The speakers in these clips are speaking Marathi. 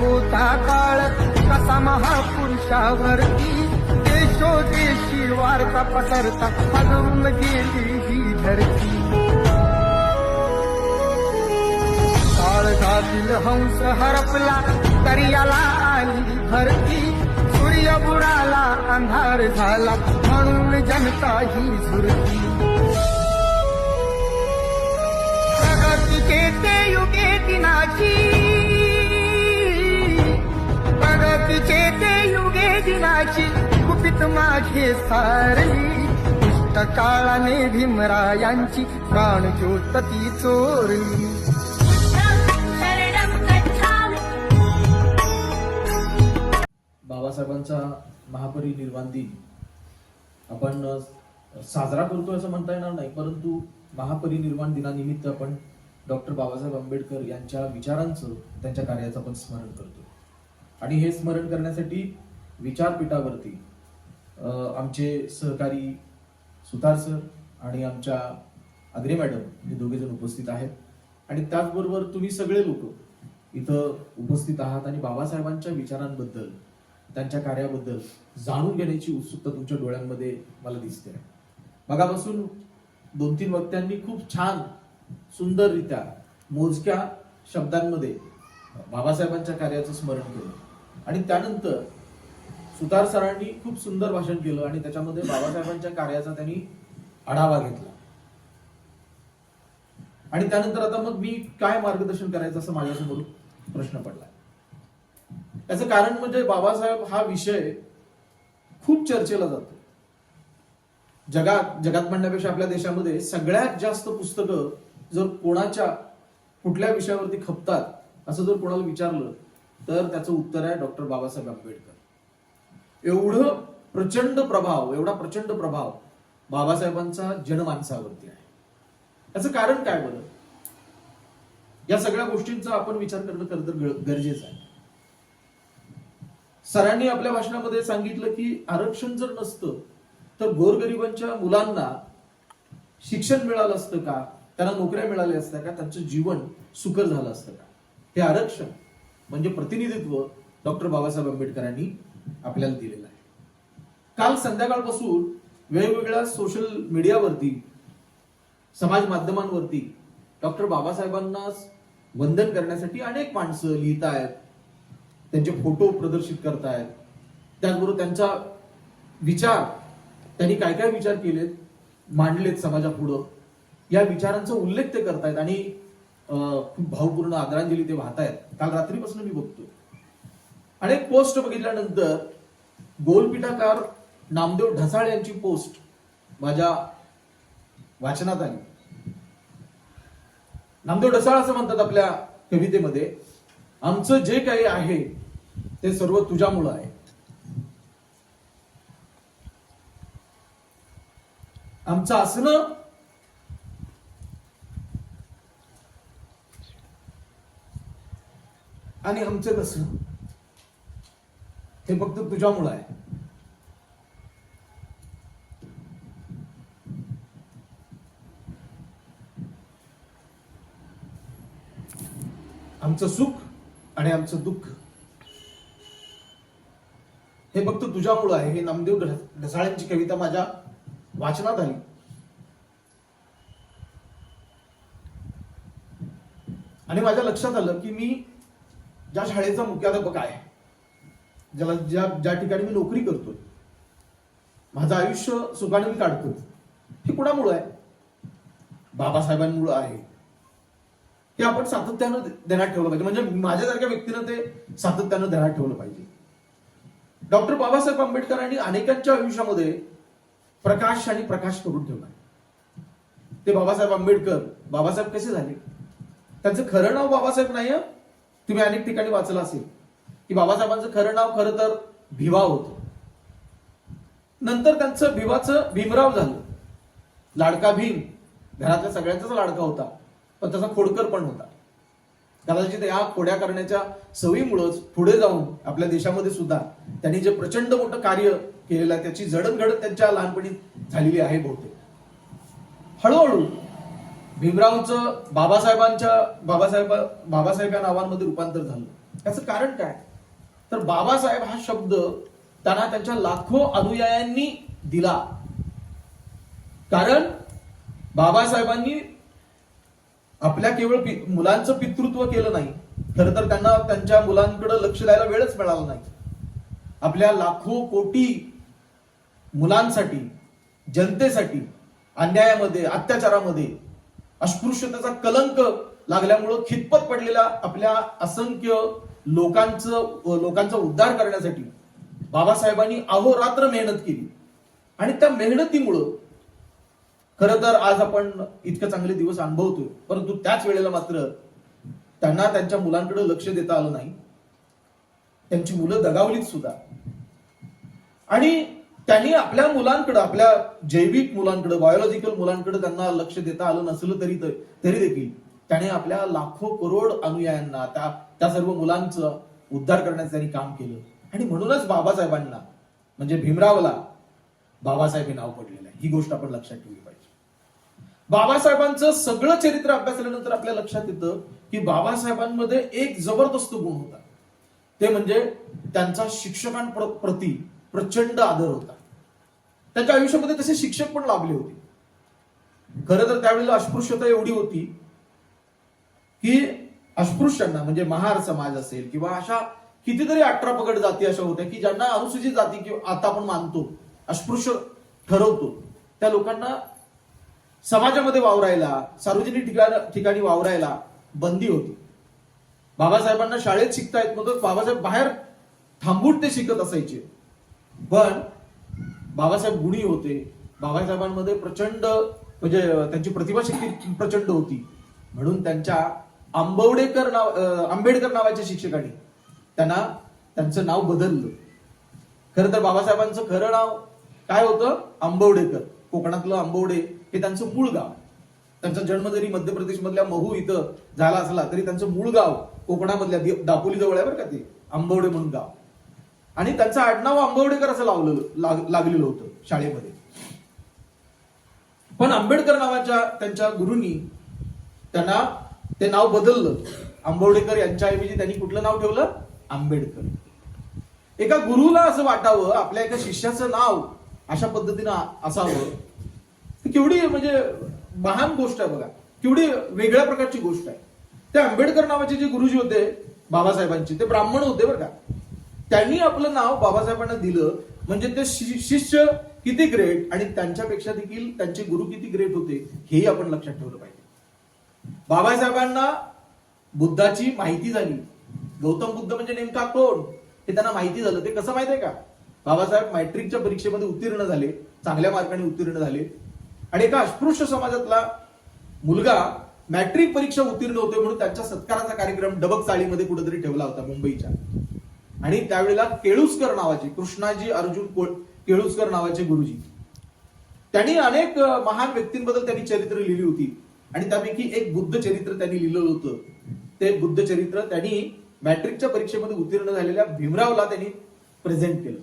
होता काळ. कसा महापुरुषावरती देशोदेशी वार्ता पसरता पदवून गेली ही धरती. काळजातील हंस हरपला दर्याला आली भरती. सूर्य बुडाला अंधार झाला म्हणून जनता ही झुरती. प्रगती केते युगे दिनाची प्रगतीचे ते युगे दिनाची कुपित माझे सारली. दुष्ट काळाने भीमरायांची प्राण ज्योतती चोरली. बाबासाहेबांचा महापरिनिर्वाण दिन. आपण साजरा करतो असं म्हणता येणार नाही परंतु महापरिनिर्वाण दिनानिमित्त आपण डॉक्टर बाबासाहेब आंबेडकर यांच्या विचारांचं त्यांच्या कार्याचं आपण स्मरण करतो आणि हे स्मरण करण्यासाठी विचारपीठावरती आमचे सहकारी सुतार सर आणि आमच्या अग्रे मॅडम हे दोघे जण उपस्थित आहेत. आणि त्याचबरोबर तुम्ही सगळे लोक इथं उपस्थित आहात आणि बाबासाहेबांच्या विचारांबद्दल त्यांच्या कार्याबद्दल जाणून घेण्याची उत्सुकता तुमच्या डोळ्यांमध्ये मला दिसते. मगापासून दोन तीन वक्त्यांनी खूप छान सुंदररित्या मोजक्या शब्दांमध्ये बाबासाहेबांच्या कार्याचं स्मरण केलं. आणि त्यानंतर सुतार सरांनी खूप सुंदर भाषण केलं आणि त्याच्यामध्ये बाबासाहेबांच्या कार्याचा त्यांनी आढावा घेतला. आणि त्यानंतर आता मग मी काय मार्गदर्शन करायचं असं माझ्यासमोर प्रश्न पडला. याचं कारण म्हणजे बाबासाहेब हा विषय खूप चर्चेला जातो. जगात जगात म्हणण्यापेक्षा आपल्या देशामध्ये सगळ्यात जास्त पुस्तकं जर कोणाच्या कुठल्या विषयावरती खपतात असं जर कोणाला विचारलं तर त्याचं उत्तर आहे डॉक्टर बाबासाहेब आंबेडकर. एवढं प्रचंड प्रभाव एवढा प्रचंड प्रभाव बाबासाहेबांचा जनमानसावरती आहे. त्याचं कारण काय बरं? या सगळ्या गोष्टींचा आपण विचार करणं खरं तर गरजेचं आहे. सरांनी आपल्या भाषणामध्ये सांगितलं की आरक्षण जर नसतं तर गोरगरिबांच्या मुलांना शिक्षण मिळालं असतं का? त्यांना नोकऱ्या मिळाल्या असत्या का? त्यांचं जीवन सुकर झालं असतं का? हे आरक्षण. म्हणजे प्रतिनिधित्व डॉक्टर बाबासाहेब आंबेडकरांनी आपल्याला दिलेलं आहे. काल संध्याकाळपासून वेगवेगळ्या सोशल मीडियावरती समाज माध्यमांवरती डॉक्टर बाबासाहेबांना वंदन करण्यासाठी अनेक माणसं लिहित आहेत त्यांचे फोटो प्रदर्शित करतायत त्याचबरोबर त्यांचा विचार त्यांनी काय काय विचार केलेत मांडलेत समाजापुढं या विचारांचा उल्लेख ते करतायत. आणि खूप भावपूर्ण आदरांजली ते वाहतायत. काल रात्रीपासून मी बघतो अनेक पोस्ट बघितल्यानंतर गोलपीठाकार नामदेव ढसाळ यांची पोस्ट माझ्या वाचनात आली. नामदेव ढसाळ असं म्हणतात आपल्या कवितेमध्ये आमचं जे काही आहे ते सर्व तुझ्यामुळं आहे. आमचं असणं आणि आमचं कसं? हे फक्त तुझ्यामुळं आहे. आमचं सुख आणि आमचं दुःख. हे फक्त तुझ्यामुळं आहे. हे नामदेव ढसाळ्यांची कविता माझ्या वाचनात आली. आणि माझ्या लक्षात आलं की मी ज्या शाळेचा मुख्याध्यापक आहे ज्याला ज्या ज्या ठिकाणी मी नोकरी करतोय माझं आयुष्य सुखाने मी काढतोय हे कुणामुळं आहे? बाबासाहेबांमुळं आहे. हे आपण सातत्यानं ध्यानात ठेवलं पाहिजे. म्हणजे माझ्यासारख्या व्यक्तीनं ते सातत्यानं ध्यानात ठेवलं पाहिजे. डॉक्टर बाबासाहेब आंबेडकरांनी अनेकांच्या आयुष्यामध्ये प्रकाश आणि प्रकाश करून ठेवला ते बाबासाहेब आंबेडकर बाबासाहेब कसे झाले? त्यांचं खरं नाव बाबासाहेब नाही तुम्ही अनेक ठिकाणी वाचलं असेल की बाबासाहेबांचं खरं नाव खरं तर भिवा होतं. नंतर त्यांचं भिवाचं भीमराव झालं. लाडका भीम घरातल्या सगळ्यांचाच लाडका होता पण तसा खोडकर पण होता. कदाचित या खोड्या करण्याच्या सवयीमुळंच पुढे जाऊन आपल्या देशामध्ये सुद्धा त्यांनी जे प्रचंड मोठं कार्य केलेलं आहे त्याची जडणघडण त्यांच्या लहानपणी झालेली आहे बहुतेक. हळूहळू भीमरावचं बाबासाहेबांच्या बाबासाहेब बाबासाहेब या नावांमध्ये रूपांतर झालं. त्याचं कारण काय? तर बाबासाहेब हा शब्द त्यांना त्यांच्या लाखो अनुयायांनी दिला. कारण बाबासाहेबांनी आपल्या केवळ मुलांचं पितृत्व केलं नाही खरं तर त्यांना त्यांच्या मुलांकडे लक्ष द्यायला वेळच मिळाला नाही. आपल्या लाखो कोटी मुलांसाठी जनतेसाठी अन्यायामध्ये अत्याचारामध्ये अस्पृश्यतेचा कलंक लागल्यामुळं खितपत पडलेल्या आपल्या असंख्य लोकांचं लोकांचा उद्धार करण्यासाठी बाबासाहेबांनी अहोरात्र मेहनत केली. आणि त्या मेहनतीमुळं खरं तर आज आपण इतके चांगले दिवस अनुभवतोय. परंतु त्याच वेळेला मात्र त्यांना त्यांच्या मुलांकडे लक्ष देता आलं नाही. त्यांची मुलं दगावलीत सुद्धा. आणि त्यांनी आपल्या मुलांकडे आपल्या जैविक मुलांकडे बायोलॉजिकल मुलांकडे त्यांना लक्ष देता आलं नसलं तरी तरी देखील त्याने आपल्या लाखो करोड अनुयायांना त्या त्या सर्व मुलांचं उद्धार करण्याचं त्यांनी काम केलं. आणि म्हणूनच बाबासाहेबांना म्हणजे भीमरावला बाबासाहेब हे नाव पडलेलं आहे. ही गोष्ट आपण लक्षात ठेवली पाहिजे. बाबासाहेबांचं सगळं चरित्र अभ्यासल्यानंतर आपल्या लक्षात येतं की बाबासाहेबांमध्ये एक जबरदस्त गुण होता. ते म्हणजे त्यांचा शिक्षकांप्रती प्रचंड आदर होता. त्यांच्या आयुष्यामध्ये तसे शिक्षक पण लाभले होते. खरं तर त्यावेळेला अस्पृश्यता एवढी होती की अस्पृश्यांना म्हणजे महार समाज असेल किंवा अशा कितीतरी अठरा पगड जाती अशा होत्या की ज्यांना अनुसूचित जाती किंवा आता आपण मानतो अस्पृश्य ठरवतो त्या लोकांना समाजामध्ये वावरायला सार्वजनिक ठिकाण ठिकाणी वावरायला बंदी होती. बाबासाहेबांना शाळेत शिकता येत नव्हतं बाबासाहेब बाहेर थांबून ते शिकत असायचे. पण बाबासाहेब गुणी होते. बाबासाहेबांमध्ये प्रचंड म्हणजे त्यांची प्रतिभाशक्ती प्रचंड होती. म्हणून त्यांच्या आंबवडेकर नाव आंबेडकर नावाच्या शिक्षकांनी त्यांना त्यांचं नाव बदललं. खरं तर बाबासाहेबांचं खरं नाव काय होतं? आंबवडेकर. कोकणातलं आंबवडे हे त्यांचं मूळ गाव. त्यांचा जन्म जरी मध्य प्रदेश मधल्या महू इथं झाला असला तरी त्यांचं मूळ गाव कोकणामधल्या दापोली जवळ आहे बरं का ते. आंबवडे म्हणून गाव. आणि त्यांचं आडनाव आंबवडेकर असं लावलं लाग- लागलेलं होतं शाळेमध्ये. पण आंबेडकर नावाच्या त्यांच्या गुरुंनी त्यांना ते नाव बदललं. आंबवडेकर यांच्याऐवजी त्यांनी कुठलं नाव ठेवलं? आंबेडकर. एका गुरुला असं वाटावं आपल्या एका शिष्याचं नाव अशा पद्धतीनं असावं केवढी म्हणजे महान गोष्ट आहे बघा. केवढी वेगळ्या प्रकारची गोष्ट आहे. ते आंबेडकर नावाचे जे गुरुजी होते बाबासाहेबांचे ते ब्राह्मण होते बरं का. त्यांनी आपलं नाव बाबासाहेबांना दिलं. म्हणजे ते शि- शिष्य किती ग्रेट आणि त्यांच्यापेक्षा देखील त्यांचे गुरु किती ग्रेट होते हेही आपण लक्षात ठेवलं पाहिजे. बाबासाहेबांना बुद्धाची माहिती झाली. गौतम बुद्ध म्हणजे नेमका कोण? हे त्यांना माहिती झालं. ते कसं माहितीये का? बाबासाहेब मॅट्रिकच्या परीक्षेमध्ये उत्तीर्ण झाले चांगल्या मार्काने उत्तीर्ण झाले. आणि एका अस्पृश्य समाजातला मुलगा मॅट्रिक परीक्षा उत्तीर्ण होते म्हणून त्यांच्या सत्काराचा कार्यक्रम डबक चाळीमध्ये कुठेतरी ठेवला होता मुंबईच्या. आणि त्यावेळेला केळुसकर नावाचे कृष्णाजी अर्जुन केळुसकर नावाचे गुरुजी. त्यांनी अनेक महान व्यक्तींबद्दल त्यांनी चरित्र लिहिली होती. आणि त्यापैकी एक बुद्ध चरित्र त्यांनी लिहिलेलं होतं. ते बुद्ध चरित्र त्यांनी मॅट्रिकच्या परीक्षेमध्ये उत्तीर्ण झालेल्या भीमरावला त्यांनी प्रेझेंट केलं.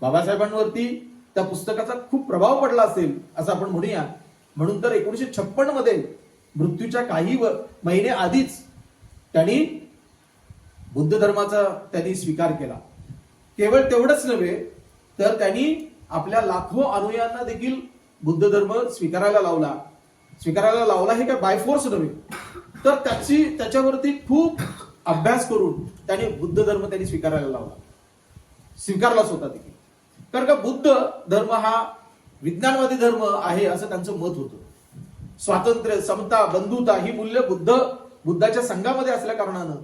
बाबासाहेबांवरती त्या पुस्तकाचा खूप प्रभाव पडला असेल असं आपण म्हणूया. म्हणून तर एकोणीशे छप्पनमध्ये मृत्यूच्या काही व- महिने आधीच त्यांनी बुद्ध धर्माचा त्यांनी स्वीकार केला. केवळ तेवढंच नव्हे तर त्यांनी आपल्या लाखो अनुयांना देखील बुद्ध धर्म स्वीकारायला लावला. स्वीकारायला लावला हे काय बायफोर्स नव्हे. तर त्याची त्याच्यावरती खूप अभ्यास करून त्यांनी बुद्ध धर्म त्यांनी स्वीकारायला लावला. स्वीकारलाच होता देखील. कारण का बुद्ध धर्म हा विज्ञानवादी धर्म आहे असं त्यांचं मत होतं. स्वातंत्र्य समता बंधुता ही मूल्य बुद्ध बुद्धाच्या संघामध्ये असल्या कारणानं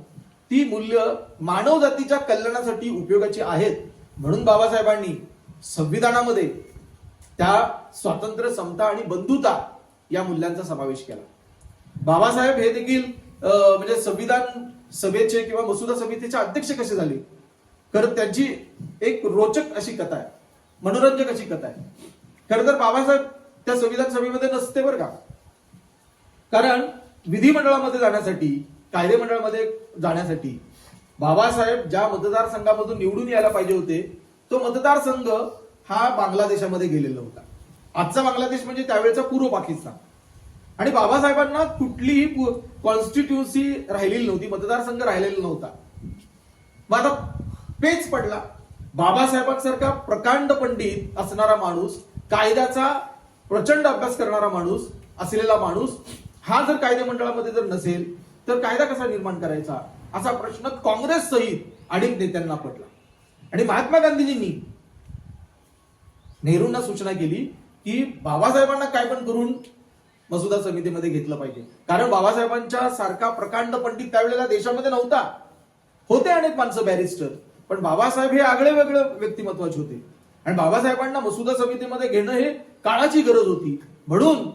ती मूल्य मानव जातीच्या कल्याणासाठी उपयोगाची आहेत म्हणून बाबासाहेबांनी संविधानामध्ये त्या स्वातंत्र्य समता आणि बंधुता या मूल्यांचा समावेश केला. बाबासाहेब हे देखील म्हणजे संविधान सभेचे किंवा मसुदा समितीचे अध्यक्ष कसे झाले? खरं त्यांची एक रोचक अशी कथा आहे मनोरंजक अशी कथा आहे. खरं तर बाबासाहेब त्या संविधान सभेमध्ये नसते बरं का? कारण विधिमंडळामध्ये जाण्यासाठी कायदे मंडळामध्ये जाण्यासाठी. बाबासाहेब ज्या मतदारसंघामधून निवडून यायला पाहिजे होते तो मतदारसंघ हा बांगलादेशामध्ये गेलेला होता. आजचा बांगलादेश म्हणजे त्यावेळेचा पूर्व पाकिस्तान. आणि बाबासाहेबांना कुठलीही कॉन्स्टिट्युन्सी राहिलेली नव्हती मतदारसंघ राहिलेला नव्हता. मग आता पेच पडला. बाबासाहेबांसारखा प्रकांड पंडित असणारा माणूस कायद्याचा प्रचंड अभ्यास करणारा माणूस असलेला माणूस हा जर कायदे मंडळामध्ये जर नसेल तर कायदा कसा निर्माण करायचा? असा प्रश्न काँग्रेस सहित अनेक नेत्यांना पडला. आणि महात्मा गांधीजींनी नेहरूंना सूचना केली की बाबासाहेबांना काय पण करून मसुदा समितीमध्ये घेतलं पाहिजे. कारण बाबासाहेबांच्या सारखा प्रकांड पंडित त्यावेळेला देशामध्ये नव्हता. होते अनेक माणसं बॅरिस्टर पण बाबासाहेब हे आगळे वेगळे व्यक्तिमत्वाचे होते. आणि बाबासाहेबांना मसुदा समितीमध्ये घेणं हे काळाची गरज होती. म्हणून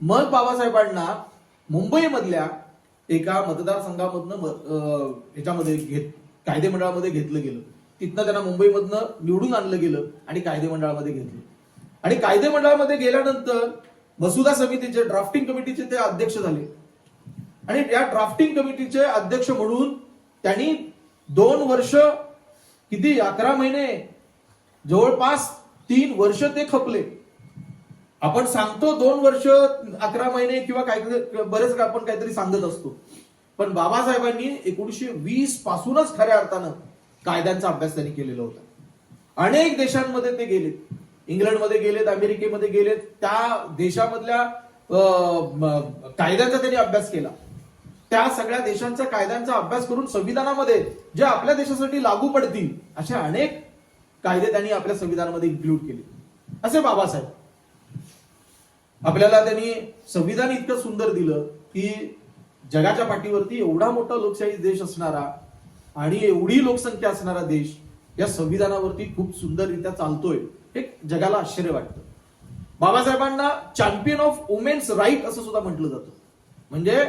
मग बाबासाहेबांना मुंबईमधल्या एका मतदारसंघामधनं ह्याच्यामध्ये घेत कायदेमंडळामध्ये घेतलं गेलं. तिथनं त्यांना मुंबईमधनं निवडून आणलं गेलं आणि कायदेमंडळामध्ये घेतलं. आणि कायदेमंडळामध्ये गेल्यानंतर मसुदा समितीचे ड्राफ्टिंग कमिटीचे ते अध्यक्ष झाले. आणि या ड्राफ्टिंग कमिटीचे अध्यक्ष म्हणून त्यांनी दोन वर्ष किती अकरा महिने जवळपास तीन वर्ष ते खपले. आपण सांगतो दोन वर्ष अकरा महिने किंवा काहीतरी बरेच आपण काहीतरी सांगत असतो. पण बाबासाहेबांनी एकोणीशे वीस पासूनच खऱ्या अर्थानं कायद्यांचा अभ्यास त्यांनी केलेला होता. अनेक देशांमध्ये ते गेलेत. इंग्लंडमध्ये गेलेत अमेरिकेमध्ये गेलेत. त्या देशामधल्या अं, कायद्यांचा त्यांनी अभ्यास केला. त्या सगळ्या देशांचा कायद्यांचा अभ्यास करून संविधानामध्ये जे आपल्या देशासाठी लागू पडतील असे अनेक कायदे त्यांनी आपल्या संविधानामध्ये इन्क्लूड केले. असे बाबासाहेब. आपल्याला त्यांनी संविधान इतकं सुंदर दिलं की जगाच्या पाठीवरती एवढा मोठा लोकशाही देश असणारा आणि एवढी लोकसंख्या असणारा देश या संविधानावरती खूप सुंदररित्या चालतोय हे जगाला आश्चर्य वाटतं. बाबासाहेबांना चॅम्पियन ऑफ वुमेन्स राईट असं सुद्धा म्हटलं जातं. म्हणजे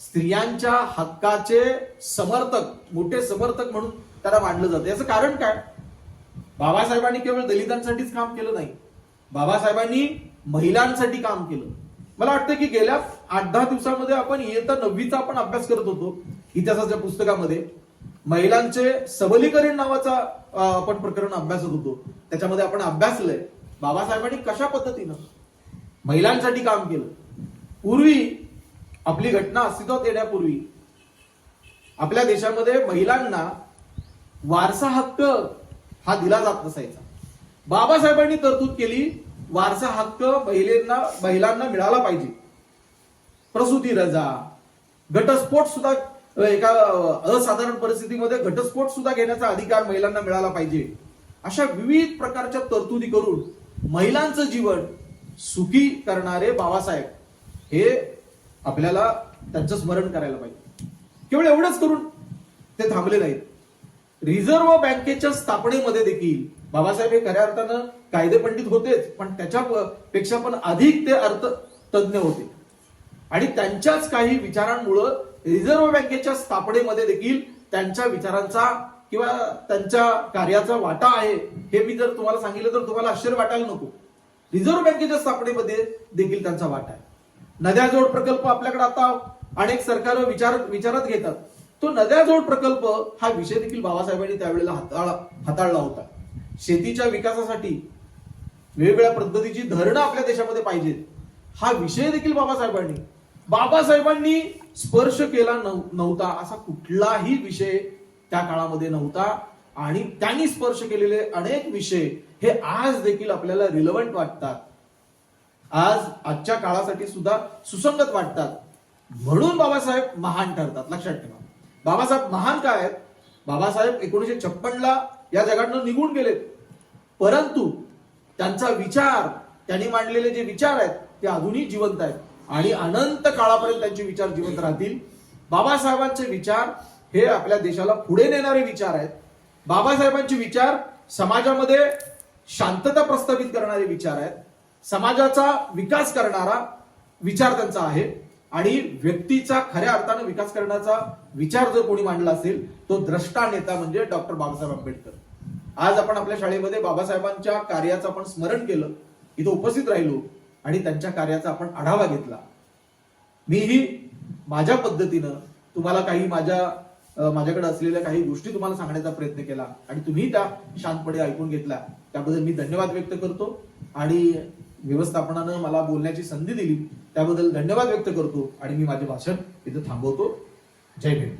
स्त्रियांच्या हक्काचे समर्थक मोठे समर्थक म्हणून त्याला मानलं जातं. याचं कारण काय? बाबासाहेबांनी केवळ दलितांसाठीच काम केलं नाही. बाबासाहेबांनी महिलांसाठी काम केलं. मला वाटतं की गेल्या आठ दहा दिवसामध्ये आपण इयत्ता नववीचा आपण अभ्यास करत होतो इतिहासाच्या पुस्तकामध्ये. महिलांचे सबलीकरण नावाचा आपण प्रकरण अभ्यासत होतो. त्याच्यामध्ये आपण अभ्यासलंय. बाबासाहेबांनी कशा पद्धतीनं महिलांसाठी काम केलं? पूर्वी आपली घटना अस्तित्वात येण्यापूर्वी आपल्या देशामध्ये महिलांना वारसा हक्क हा दिला जात नसायचा. बाबासाहेबांनी तरतूद केली वारसा हक्क महिलांना महिलांना मिळाला पाहिजे. प्रसूती रजा घटस्फोट सुद्धा एका असाधारण परिस्थितीमध्ये घटस्फोट सुद्धा घेण्याचा अधिकार महिलांना मिळाला पाहिजे. अशा विविध प्रकारच्या तरतुदी करून महिलांचं जीवन सुखी करणारे बाबासाहेब हे आपल्याला त्यांचं स्मरण करायला पाहिजे. केवळ एवढंच करून ते थांबले नाहीत. रिझर्व्ह बँकेच्या स्थापनेमध्ये देखील बाबासाहेब हे खऱ्या अर्थानं कायदे पंडित होतेच पण त्याच्या पेक्षा पण अधिक ते अर्थ तज्ज्ञ होते. आणि त्यांच्याच काही विचारांमुळं रिझर्व्ह बँकेच्या स्थापनेमध्ये देखील त्यांच्या विचारांचा किंवा त्यांच्या कार्याचा वाटा आहे हे मी जर तुम्हाला सांगितलं तर तुम्हाला आश्चर्य वाटायला नको. रिझर्व्ह बँकेच्या स्थापनेमध्ये देखील त्यांचा वाटा आहे. नद्या जोड प्रकल्प आपल्याकडे आता अनेक सरकार विचार विचारात घेतात. तो नद्या जोड प्रकल्प हा विषय देखील बाबासाहेबांनी त्यावेळेला हाताळला हाताळला होता. शेतीच्या विकासासाठी वेगवेगळ्या पद्धतीची धरणं आपल्या देशामध्ये पाहिजेत. हा विषय देखील बाबासाहेबांनी. बाबासाहेबांनी स्पर्श केला नव्हता असा कुठलाही विषय त्या काळामध्ये नव्हता. आणि त्यांनी स्पर्श केलेले अनेक विषय हे आज देखील आपल्याला रिलेव्हंट वाटतात. आज आजच्या काळासाठी सुद्धा सुसंगत वाटतात. म्हणून बाबासाहेब महान ठरतात. लक्षात ठेवा. बाबासाहेब महान काय आहेत? बाबासाहेब एकोणीशे छप्पनला या जगातनं निघून गेलेत. परंतु त्यांचा विचार त्यांनी मांडलेले जे विचार आहेत ते अजूनही जिवंत आहेत. आणि अनंत काळापर्यंत त्यांचे विचार जिवंत राहतील. बाबासाहेबांचे विचार हे आपल्या देशाला पुढे नेणारे विचार आहेत. बाबासाहेबांचे विचार समाजामध्ये शांतता प्रस्थापित करणारे विचार आहेत. समाजाचा विकास करणारा विचार त्यांचा आहे. आणि व्यक्तीचा खऱ्या अर्थानं विकास करण्याचा विचार जर कोणी मांडला असेल तो द्रष्टा नेता म्हणजे डॉक्टर बाबासाहेब आंबेडकर. आज आपण आपल्या शाळेमध्ये बाबासाहेबांच्या कार्याचं आपण स्मरण केलं इथं उपस्थित राहिलो आणि त्यांच्या कार्याचा आपण आढावा घेतला. मीही माझ्या पद्धतीनं तुम्हाला काही माझ्या माझ्याकडे असलेल्या काही गोष्टी तुम्हाला सांगण्याचा प्रयत्न केला आणि तुम्ही त्या शांतपणे ऐकून घेतल्या त्याबद्दल मी धन्यवाद व्यक्त करतो आणि व्यवस्थापनानं मला बोलण्याची संधी दिली. त्याबद्दल धन्यवाद व्यक्त करतो आणि मी माझे भाषण इथं थांबवतो. जय भेट